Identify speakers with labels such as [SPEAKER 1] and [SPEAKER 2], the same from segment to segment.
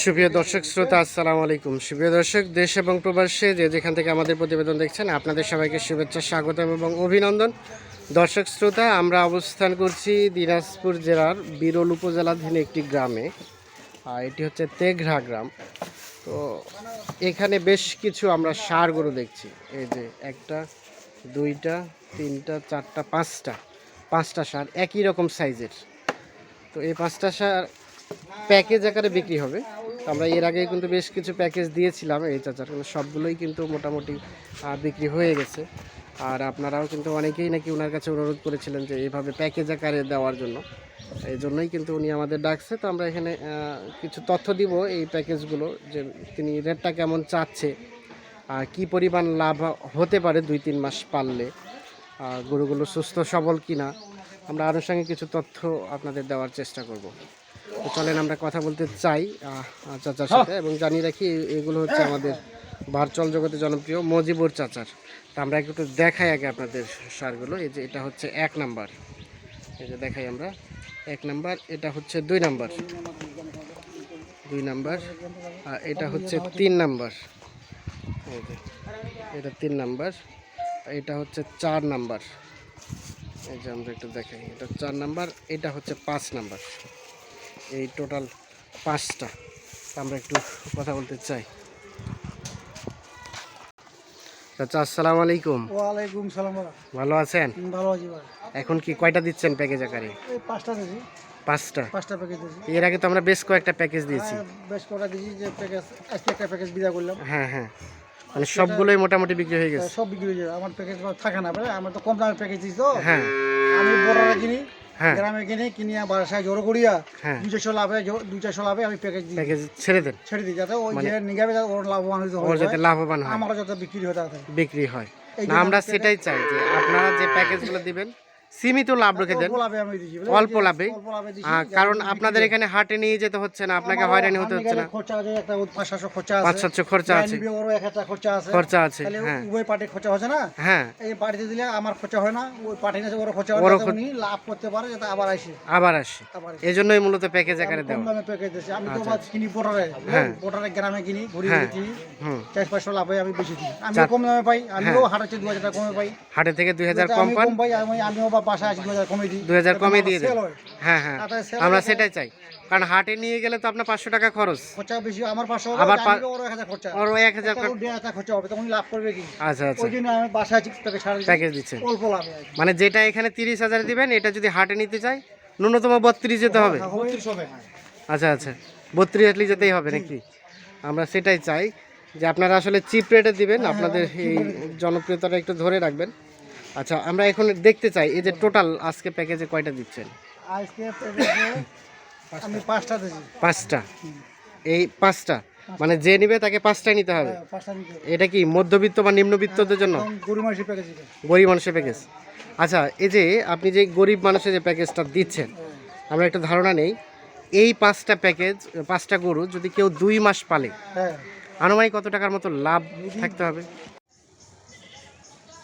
[SPEAKER 1] সুপ্রিয় দর্শক, শ্রোতা, আসসালামু আলাইকুম। সুপ্রিয় দর্শক, দেশ এবং প্রবাসে যে যেখান থেকে আমাদের প্রতিবেদন দেখছেন, আপনাদের সবাইকে শুভেচ্ছা, স্বাগতম এবং অভিনন্দন। দর্শক, শ্রোতা, আমরা অবস্থান করছি দিনাজপুর জেলার বিরল উপজেলাধীন একটি গ্রামে। আর এটি হচ্ছে তেঘরা গ্রাম। তো এখানে বেশ কিছু আমরা সার গরু দেখছি। এই যে একটা, দুইটা, তিনটা, চারটা, পাঁচটা পাঁচটা সার একই রকম সাইজের তো এই পাঁচটা সার প্যাকেজ আকারে বিক্রি হবে। আমরা এর আগে কিন্তু বেশ কিছু প্যাকেজ দিয়েছিলাম এই চাচার। কিন্তু সবগুলোই কিন্তু মোটামুটি বিক্রি হয়ে গেছে। আর আপনারাও কিন্তু অনেকেই নাকি ওনার কাছে অনুরোধ করেছিলেন যে এইভাবে প্যাকেজ আকারে দেওয়ার জন্য। এই জন্যই কিন্তু উনি আমাদের ডাকছে। তো আমরা এখানে কিছু তথ্য দিব এই প্যাকেজগুলো, যে তিনি রেটটা কেমন চাচ্ছে, আর কি পরিমাণ লাভ হতে পারে দুই তিন মাস পারলে গরুগুলো সুস্থ সবল কিনা, আমরা আনুষঙ্গিক কিছু তথ্য আপনাদের দেওয়ার চেষ্টা করব। তো চলেন আমরা কথা বলতে চাই চাচার সাথে এবং জানিয়ে রাখি এগুলো হচ্ছে আমাদের ভার্চুয়াল জগতে জনপ্রিয় মজিবুর চাচার। তা আমরা একটু দেখাই আগে আপনাদের সারগুলো। এই যে এটা হচ্ছে এক নাম্বার। এই যে দেখাই আমরা। এক নাম্বার এটা হচ্ছে দুই নাম্বার। দুই নাম্বার আর এটা হচ্ছে তিন নাম্বার। এই যে এটা তিন নাম্বার এটা হচ্ছে চার নাম্বার। এই যে আমরা একটু দেখাই। এটা চার নাম্বার এটা হচ্ছে পাঁচ নাম্বার। এই টোটাল পাঁচটা। আমরা একটু কথা বলতে চাই। চাচা আসসালামু আলাইকুম।
[SPEAKER 2] ওয়ালাইকুম সালাম
[SPEAKER 1] ভালো আছেন?
[SPEAKER 2] ভালো আছি ভাই।
[SPEAKER 1] এখন কি কয়টা দিচ্ছেন প্যাকেজ আকারে?
[SPEAKER 2] এই পাঁচটা দিয়েছি
[SPEAKER 1] পাঁচটা?
[SPEAKER 2] পাঁচটা প্যাকেজ দিয়েছি
[SPEAKER 1] এর আগে তো আমরা বেশ কয়েকটা প্যাকেজ দিয়েছি।
[SPEAKER 2] হ্যাঁ, বেশ কটা দিয়েছি যে প্যাকেজ আজকে একটা প্যাকেজ বিদা করলাম।
[SPEAKER 1] হ্যাঁ হ্যাঁ। মানে সবগুলোই মোটামুটি বিক্রি হয়ে গেছে।
[SPEAKER 2] সব বিক্রি হয়ে যাবে আমার প্যাকেজ থাকে না ভাই। আমার তো কম দামের প্যাকেজ দিচ্ছি তো।
[SPEAKER 1] হ্যাঁ।
[SPEAKER 2] আমি বড়রা কিনি।
[SPEAKER 1] হ্যাঁ
[SPEAKER 2] গ্রামে কিনে কিনিয়া বাসায় জোর করিয়া
[SPEAKER 1] হ্যাঁ।
[SPEAKER 2] দুই চারশো লাভে দুই চারশো লাভে আমি প্যাকেজ দিই।
[SPEAKER 1] প্যাকেজ ছেড়ে দেন।
[SPEAKER 2] ছেড়ে দিই যাতে ওই যে নিগাবে ওর লাভবান হইতে
[SPEAKER 1] ওর যাতে
[SPEAKER 2] হয়
[SPEAKER 1] লাভবান হয়।
[SPEAKER 2] আমারও যাতে বিক্রি হয় থাকে
[SPEAKER 1] বিক্রি হয়। না আমরা সেটাই চাই যে আপনারা যে প্যাকেজগুলো দিবেন সীমিত লাভ রেখে দেন।
[SPEAKER 2] অল্প লাভে আমি দিচ্ছি বুঝলে?
[SPEAKER 1] অল্প
[SPEAKER 2] এই যে
[SPEAKER 1] লাভে।
[SPEAKER 2] অল্প লাভে দিচ্ছি,
[SPEAKER 1] আহ,
[SPEAKER 2] যাতে
[SPEAKER 1] কারণ আপনাদের এখানে হাটে নিয়ে যেতে হচ্ছে না আপনাকে হয়রানি হতে হচ্ছে না।
[SPEAKER 2] পাঁচ সাতশো খরচা আছে।
[SPEAKER 1] খরচা আছে। হ্যাঁ।
[SPEAKER 2] পার্টির খরচা হচ্ছে না?
[SPEAKER 1] হ্যাঁ।
[SPEAKER 2] এই পার্টিতে দিলে আমার খরচা হয় না ওই পার্টি ওর খরচা হয় লাভ করতে পারে যাতে আবার আসে।
[SPEAKER 1] আবার আসে। মূলত প্যাকেজ আকারে
[SPEAKER 2] আমি
[SPEAKER 1] দেওয়া।
[SPEAKER 2] প্যাকেজ আমি তো আবার কিনি বোটারে
[SPEAKER 1] হ্যাঁ।
[SPEAKER 2] বোটারে গ্রামে কিনি ঘুরি
[SPEAKER 1] হ্যাঁ।
[SPEAKER 2] কিনি
[SPEAKER 1] হুম।
[SPEAKER 2] চার পাঁচশো লাভে আমি বেশি দিই আমি কম দামে পাই আমিও দু হাজার টাকা কমে পাই।
[SPEAKER 1] হাটে থেকে দুই হাজার
[SPEAKER 2] যাতে
[SPEAKER 1] কম পান।
[SPEAKER 2] পাই আমি আমিও দু হাজার কমে দিই।
[SPEAKER 1] দুই হাজার কমে দিয়ে দেন।
[SPEAKER 2] হ্যাঁ।
[SPEAKER 1] হ্যাঁ আমরা সেটাই চাই। কারণ হাটে নিয়ে গেলে তো আপনার পাঁচশো টাকা খরচ।
[SPEAKER 2] খরচা বেশি আমার পাঁচশো
[SPEAKER 1] আবার
[SPEAKER 2] ওর এক হাজার খরচা।
[SPEAKER 1] ওর এক হাজার
[SPEAKER 2] একটা ওর দেড় হাজার খরচা হবে তখন লাভ করবে কি?
[SPEAKER 1] আচ্ছা আচ্ছা।
[SPEAKER 2] ওই জন্য আমি বাসায় আছি তাকে ছাড়
[SPEAKER 1] প্যাকেজ দিচ্ছেন।
[SPEAKER 2] অল্প লাভে
[SPEAKER 1] মানে যেটা এখানে তিরিশ হাজার দিবেন এটা যদি হাটে নিতে চাই ন্যূনতম বত্রিশ যেতে হবে। আচ্ছা আচ্ছা। বত্রিশ আটলি যেতেই হবে নাকি? আমরা সেটাই চাই যে আপনারা আসলে চিপ রেটে দিবেন আপনাদের এই জনপ্রিয়তাটা একটু ধরে রাখবেন। আচ্ছা আমরা এখন দেখতে চাই এই যে টোটাল আজকে প্যাকেজে কয়টা দিচ্ছেন?
[SPEAKER 2] আজকে প্যাকেজে আমি পাঁচটা
[SPEAKER 1] এই পাঁচটা? মানে যে নিবে তাকে পাঁচটাই নিতে হবে?
[SPEAKER 2] হ্যাঁ।
[SPEAKER 1] এটা কি মধ্যবিত্ত বা নিম্নবিত্তদের জন্য। গরিব মানুষের প্যাকেজ আচ্ছা এই যে আপনি যে গরিব মানুষের যে প্যাকেজটা দিচ্ছেন আমরা একটা ধারণা নেই এই পাঁচটা প্যাকেজ পাঁচটা গরু যদি কেউ দুই মাস পালে
[SPEAKER 2] হ্যাঁ।
[SPEAKER 1] আনুমানিক কত টাকার মতো লাভ থাকতে হবে?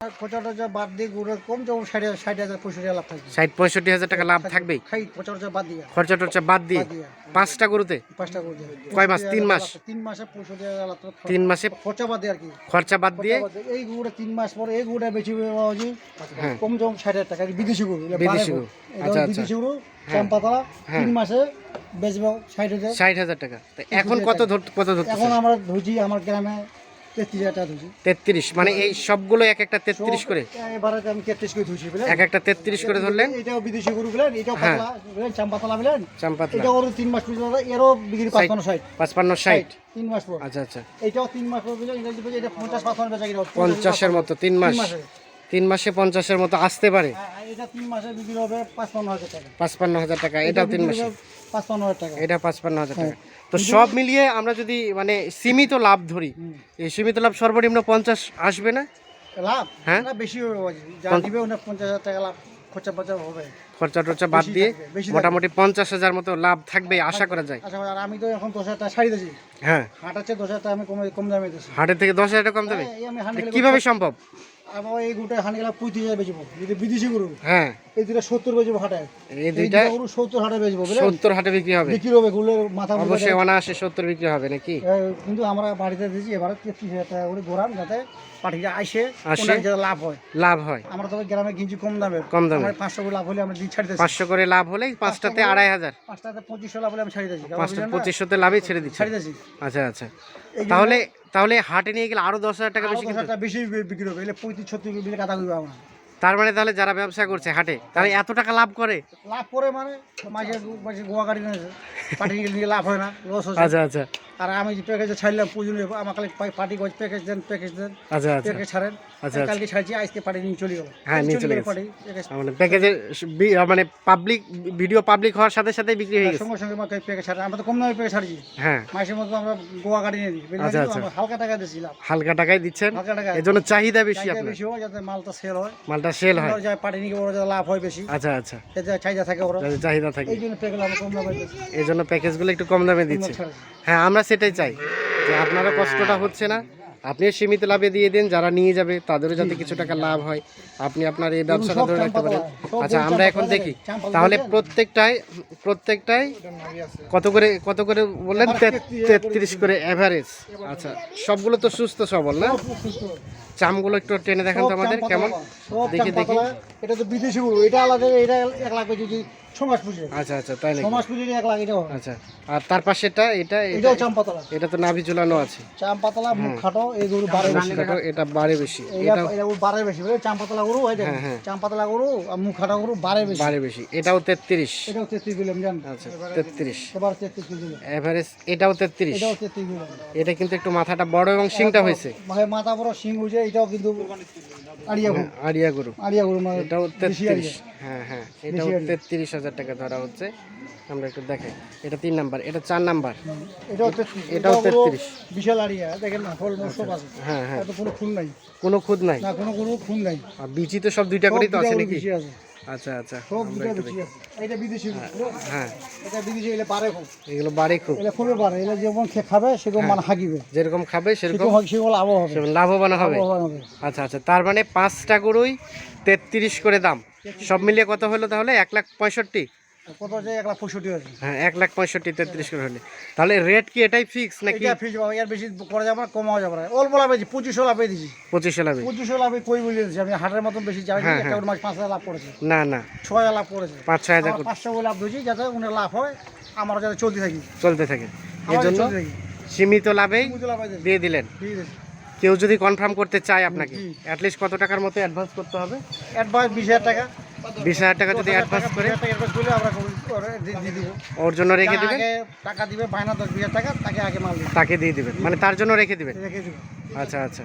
[SPEAKER 2] আর খরচা বাদ দিয়ে গরুর কম যেমন ষাট ষাট হাজার পঁয়ষট্টি লাভ থাকবে।
[SPEAKER 1] ষাট পঁয়ষট্টি হাজার টাকা লাভ থাকবেই?
[SPEAKER 2] খাই খরচা টরচা বাদ দিয়ে।
[SPEAKER 1] খরচা টরচা বাদ দিয়ে? পাঁচটা গরুতে?
[SPEAKER 2] পাঁচটা করে
[SPEAKER 1] কয় মাস? তিন মাস?
[SPEAKER 2] তিন মাসে পঁয়ষট্টি হাজার লাভ
[SPEAKER 1] তিন মাসে
[SPEAKER 2] খরচা বাদ দিয়ে আর কি।
[SPEAKER 1] খরচা বাদ দিয়ে?
[SPEAKER 2] খরচা বাদ দিয়ে। এই গরুটা তিন মাস পরে এই গরুটা বেশি বাবাজি
[SPEAKER 1] হ্যাঁ।
[SPEAKER 2] কম ষাট হাজার টাকা। বিদেশি গরু
[SPEAKER 1] বিদেশি গরু।
[SPEAKER 2] গরু।
[SPEAKER 1] আচ্ছা, আচ্ছা।
[SPEAKER 2] বিদেশি গরু চাম্পাতলা তিন মাসে বেচবো ষাট হাজার।
[SPEAKER 1] ষাট হাজার টাকা। এখন কত ধর- কত
[SPEAKER 2] এখন আমরা ধুজি আমার গ্রামে তেত্রিশ
[SPEAKER 1] মানে এই সবগুলো এক একটা তেত্রিশ করে? এক একটা তেত্রিশ করে ধরলেন?
[SPEAKER 2] এটাও বিদেশি গরু এটাও চাম্পাতলা
[SPEAKER 1] চাম্পাতলা।
[SPEAKER 2] এটা ওর তিন মাস পর্যন্ত এরও বিক্রি পাঁচপান্ন ষাট।
[SPEAKER 1] পাঁচপান্ন ষাট
[SPEAKER 2] তিন মাস পর।
[SPEAKER 1] আচ্ছা আচ্ছা।
[SPEAKER 2] এটাও তিন মাস পর এটা পঞ্চাশ পাঁচপান্ন
[SPEAKER 1] পঞ্চাশের মতো তিন মাসে। তিন মাসে পঞ্চাশের মতো আসতে পারে?
[SPEAKER 2] এটা তিন মাসে বিক্রি হবে পাঁচপান্ন হাজার টাকা।
[SPEAKER 1] পাঁচপান্ন হাজার টাকা এটাও তিন মাসে?
[SPEAKER 2] পাঁচপান্ন হাজার টাকা।
[SPEAKER 1] এটা পাঁচপান্ন হাজার টাকা। তো সব মিলিয়ে আমরা যদি মানে সীমিত লাভ ধরি এই সীমিত লাভ সর্বনিম্ন পঞ্চাশ আসবে না?
[SPEAKER 2] লাভ?
[SPEAKER 1] হ্যাঁ?
[SPEAKER 2] বেশি হবে যা দিবে ওটা পঞ্চাশ হাজার টাকা লাভ খরচা হবে।
[SPEAKER 1] খরচা টরচা বাদ দিয়ে মোটামুটি পঞ্চাশ হাজার মতো লাভ থাকবে আশা করা যায়।
[SPEAKER 2] আর আমি তো এখন দশ হাজার টাকা ছাড়ি দিয়েছি।
[SPEAKER 1] হ্যাঁ।
[SPEAKER 2] হাট আছে দশ হাজার টাকা আমি কমে কম দামে দিয়েছি।
[SPEAKER 1] হাটের থেকে দশ হাজার টাকা কম
[SPEAKER 2] এই
[SPEAKER 1] কীভাবে সম্ভব?
[SPEAKER 2] আবার এই গোটা হানি গেলা পঁয়ত্রিশ হাজার বেচবো। যদি বিদেশি গরু
[SPEAKER 1] হ্যাঁ।
[SPEAKER 2] এই দুটা সত্তর বেচবো হাটে
[SPEAKER 1] এই দুইটা
[SPEAKER 2] গরু সত্তর হাটে বেচবো
[SPEAKER 1] সত্তর হাটে বিক্রি হবে।
[SPEAKER 2] বিক্রি হবে গুলোর মাথা
[SPEAKER 1] অবশ্যই অনায়াসে সত্তর বিক্রি হবে নাকি?
[SPEAKER 2] এ, কিন্তু আমরা বাড়িতে দিয়েছি এবারে তেত্রিশ হাজার টাকা করে গোরাম যাতে পাঠিয়ে আসে
[SPEAKER 1] আসে।
[SPEAKER 2] যাতে লাভ হয়।
[SPEAKER 1] লাভ হয়।
[SPEAKER 2] আমরা গ্রামে কিনছি কম দামে।
[SPEAKER 1] কম দামে।
[SPEAKER 2] পাঁচশো করে লাভ হলে আমরা
[SPEAKER 1] পাঁচশো করে লাভ হলে পাঁচটাতে আড়াই হাজার।
[SPEAKER 2] পাঁচটাতে পঁচিশশো লাভ হলে আমি ছাড়ি দিচ্ছি।
[SPEAKER 1] পাঁচটা পঁচিশশোতে লাভই ছেড়ে দিচ্ছে।
[SPEAKER 2] ছাড়ি দিচ্ছি।
[SPEAKER 1] আচ্ছা আচ্ছা। তাহলে তাহলে হাটে নিয়ে গেলে আরও দশ হাজার টাকা বেশি
[SPEAKER 2] দশ হাজার টাকা বেশি বিক্রি হবে। এলে পঁয়ত্রিশ ছত্রিশ বিলে কাটা করবে
[SPEAKER 1] তার মানে তাহলে যারা ব্যবসা করছে হাটে তাহলে এত টাকা লাভ করে?
[SPEAKER 2] লাভ করে মানে মাসে মাসে গোয়া গাড়ি পাঠিয়ে নিয়ে লাভ হয় না লস
[SPEAKER 1] আচ্ছা আচ্ছা।
[SPEAKER 2] আর আমি যে প্যাকেজে ছাড়লাম পুজো আমার খালি পার্টি করছে প্যাকেজ দেন প্যাকেজ দেন।
[SPEAKER 1] আচ্ছা আচ্ছা।
[SPEAKER 2] প্যাকেজ ছাড়েন।
[SPEAKER 1] আচ্ছা,
[SPEAKER 2] কালকে ছাড়ছি আজকে পার্টি নিয়ে চলে গেল
[SPEAKER 1] হ্যাঁ, নিয়ে চলে।
[SPEAKER 2] পার্টি
[SPEAKER 1] মানে প্যাকেজের বি- মানে পাবলিক ভিডিও পাবলিক হওয়ার সাথে সাথে বিক্রি হয়ে গেছে।
[SPEAKER 2] সঙ্গে সঙ্গে আমাকে প্যাকেজ ছাড়ে। আমরা তো কম দামে প্যাকেজ ছাড়ছি।
[SPEAKER 1] হ্যাঁ।
[SPEAKER 2] মাসের মতো আমরা গোয়া গাড়ি নিয়ে দিই
[SPEAKER 1] আচ্ছা, আচ্ছা।
[SPEAKER 2] হালকা টাকা দিয়েছিলাম
[SPEAKER 1] হালকা টাকায় দিচ্ছেন?
[SPEAKER 2] হালকা টাকা
[SPEAKER 1] এর জন্য চাহিদা বেশি আপনার?
[SPEAKER 2] বেশি হয় যাতে মালটা সেল হয়।
[SPEAKER 1] মালটা সেল হয়।
[SPEAKER 2] ওরা যায় পার্টি নিয়ে ওরা যাতে লাভ হয় বেশি।
[SPEAKER 1] আচ্ছা আচ্ছা।
[SPEAKER 2] যাতে চাহিদা থাকে ওরা।
[SPEAKER 1] চাহিদা থাকে।
[SPEAKER 2] এই জন্য প্যাকেজ আমরা কম দামে
[SPEAKER 1] এই জন্য প্যাকেজগুলো একটু কম দামে দিচ্ছে। হ্যাঁ আমরা সেটাই চাই যে আপনারা কষ্টটা হচ্ছে না। আপনি সীমিত লাভে দিয়ে দিন যারা নিয়ে যাবে তাদেরও যাতে কিছু টাকা লাভ হয়। আপনি আপনার এই ব্যবসাটা ধরে রাখতে পারেন। আচ্ছা আমরা এখন দেখি। তাহলে? প্রত্যেকটাই প্রত্যেকটাই কত করে কত করে বললেন? তেত্রিশ করে অ্যাভারেজ আচ্ছা সবগুলো তো সুস্থ সবল না? চামগুলো একটু টেনে দেখান তো আমাদের কেমন? দেখি দেখি।
[SPEAKER 2] এটা তো বিদেশি এটা আলাদা এটা এক লাখ যদি পুজো।
[SPEAKER 1] আচ্ছা আচ্ছা তাই নাকি?
[SPEAKER 2] মাস পুজো এক লাখ এটা
[SPEAKER 1] আচ্ছা আর তার পাশেটা এটা এটা
[SPEAKER 2] এটাও চাম্পাতলা।
[SPEAKER 1] এটা তো নাভি ঝুলানো আছে।
[SPEAKER 2] চাম্পাতলা মুখ খাটো এই গরু বারে বেশি।
[SPEAKER 1] সেটাও এটা বাড়ে বেশি।
[SPEAKER 2] এটা এটা গরু বারে বেশি বুঝলে? চাম্পাতলা গরু এই
[SPEAKER 1] হ্যাঁ, হ্যাঁ।
[SPEAKER 2] চাম্পাতলা গরু আর মুখ খাটো গরু বারে বেশি।
[SPEAKER 1] বাড়ে বেশি। এটাও
[SPEAKER 2] দিলাম জান
[SPEAKER 1] আচ্ছা
[SPEAKER 2] এবার তেত্রিশ। দিলাম
[SPEAKER 1] এভারেজ এটাও
[SPEAKER 2] দিলাম
[SPEAKER 1] এটা কিন্তু একটু মাথাটা বড় এবং শিংটা হয়েছে।
[SPEAKER 2] মাথা বড় সিং হয়েছে এটাও কিন্তু আড়িয়া গরু।
[SPEAKER 1] আড়িয়া গরু।
[SPEAKER 2] আড়িয়া গরু মানে
[SPEAKER 1] এটাও তেত্রিশ। হ্যাঁ হ্যাঁ এটাও। তেত্রিশ হাজার টাকা ধরা হচ্ছে। আমরা একটু দেখাই। এটা তিন নাম্বার এটা চার নাম্বার।
[SPEAKER 2] এটাও তেত্রিশ।
[SPEAKER 1] এটাও
[SPEAKER 2] গরু
[SPEAKER 1] 33
[SPEAKER 2] বিশাল আড়িয়া দেখেন না ফল সব আছে।
[SPEAKER 1] হ্যাঁ হ্যাঁ।
[SPEAKER 2] কোনো খুন নাই।
[SPEAKER 1] কোনো খুদ নাই?
[SPEAKER 2] না কোনো কোনো খুন নাই।
[SPEAKER 1] আর বিচি তো সব দুইটা করেই তো আছে নাকি?
[SPEAKER 2] আছে।
[SPEAKER 1] আচ্ছা আচ্ছা
[SPEAKER 2] সব
[SPEAKER 1] আমরা
[SPEAKER 2] বেশি আছে। এটা বিদেশি
[SPEAKER 1] হ্যাঁ
[SPEAKER 2] এটা বিদেশি এলে পারে খুব।
[SPEAKER 1] এগুলো বাড়ে খুব।
[SPEAKER 2] এটা খুবই বাড়ে। এটা যেমন খাবে সেরকম মানে হাগিবে।
[SPEAKER 1] যেরকম খাবে সেরকম
[SPEAKER 2] সেগুলো লাভ হবে।
[SPEAKER 1] লাভবান হবে। আচ্ছা আচ্ছা তার মানে পাঁচটা গরুই তেত্রিশ করে দাম। সব মিলিয়ে কত হলো তাহলে? এক লাখ পঁয়ষট্টি।
[SPEAKER 2] কত আছে? এক লাখ পঁয়ষট্টি আছে।
[SPEAKER 1] হ্যাঁ এক লাখ পঁয়ষট্টি তেত্রিশ করে হলে। তাহলে রেট কি এটাই ফিক্স নাকি?
[SPEAKER 2] এটা ফিজ পাবো এর বেশি করা যাবে না কমাও যাবে না। অল্প লাভ পঁচিশশো দিয়েছি
[SPEAKER 1] পঁচিশশো লাভে
[SPEAKER 2] পঁচিশশো লাভে কই বলে দিয়েছি আমি হাটের মতন বেশি যাই
[SPEAKER 1] হ্যাঁ,
[SPEAKER 2] একটা মাস পাঁচ হাজার লাভ করেছে।
[SPEAKER 1] না না।
[SPEAKER 2] হাজার লাভ করেছে।
[SPEAKER 1] পাঁচ ছয় হাজার
[SPEAKER 2] পাঁচশো লাভ দিয়েছি যাতে উনার লাভ হয় আমরা যাতে চলতে থাকি।
[SPEAKER 1] চলতে থাকে। এই জন্য সীমিত লাভেই
[SPEAKER 2] লাভ
[SPEAKER 1] দিয়ে দিলেন। কেউ যদি কনফার্ম করতে চায় আপনাকে অ্যাটলিস্ট কত টাকার মতো অ্যাডভান্স করতে হবে?
[SPEAKER 2] অ্যাডভান্স বিশ হাজার টাকা।
[SPEAKER 1] বিশ হাজার টাকা যদি অ্যাডভান্স করে? ওর জন্য রেখে দিবেন?
[SPEAKER 2] টাকা দিবে বায়না দশ বিশ হাজার টাকা তাকে আগে মাল
[SPEAKER 1] তাকে দিয়ে দিবেন। মানে তার জন্য রেখে দিবেন?
[SPEAKER 2] রেখে
[SPEAKER 1] আচ্ছা আচ্ছা।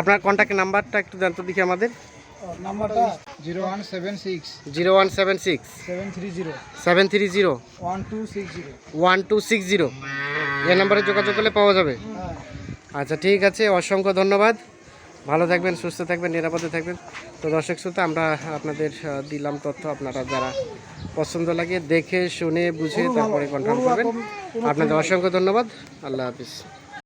[SPEAKER 1] আপনার কন্ট্যাক্ট নাম্বারটা একটু জানতো দেখি আমাদের।
[SPEAKER 2] নাম্বারটা zero one seven six.
[SPEAKER 1] Zero one seven six.
[SPEAKER 2] Seven three zero.
[SPEAKER 1] Seven three zero.
[SPEAKER 2] One two six zero.
[SPEAKER 1] One two six zero. এই নাম্বারে যোগাযোগ করলে পাওয়া যাবে?
[SPEAKER 2] হ্যাঁ।
[SPEAKER 1] আচ্ছা ঠিক আছে। অসংখ্য ধন্যবাদ। ভালো থাকবেন সুস্থ থাকবেন নিরাপদে থাকবেন। তো দর্শক শ্রোতা আমরা আপনাদের দিলাম তথ্য। আপনারা যারা পছন্দ লাগে দেখে শুনে বুঝে তারপরে কনফার্ম করবেন। আপনাদের অসংখ্য ধন্যবাদ। আল্লাহ হাফিজ।